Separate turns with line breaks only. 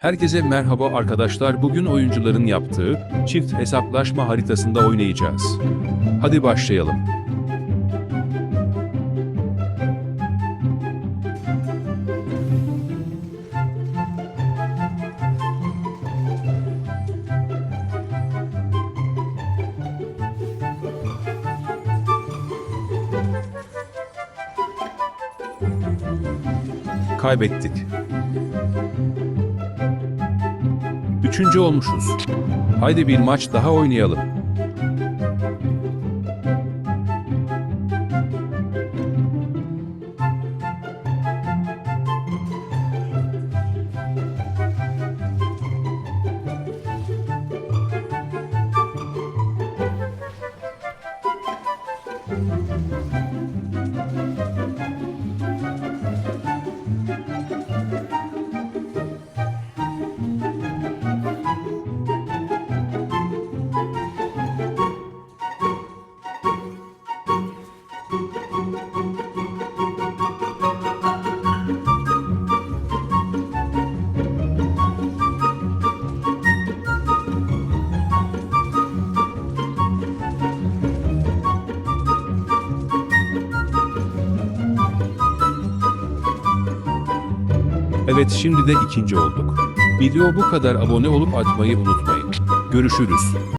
Herkese merhaba arkadaşlar. Bugün oyuncuların yaptığı çift hesaplaşma haritasında oynayacağız. Hadi başlayalım. Kaybettik. Üçüncü olmuşuz. Haydi bir maç daha oynayalım. Evet şimdi de ikinci olduk. Video bu kadar abone olup atmayı unutmayın. Görüşürüz.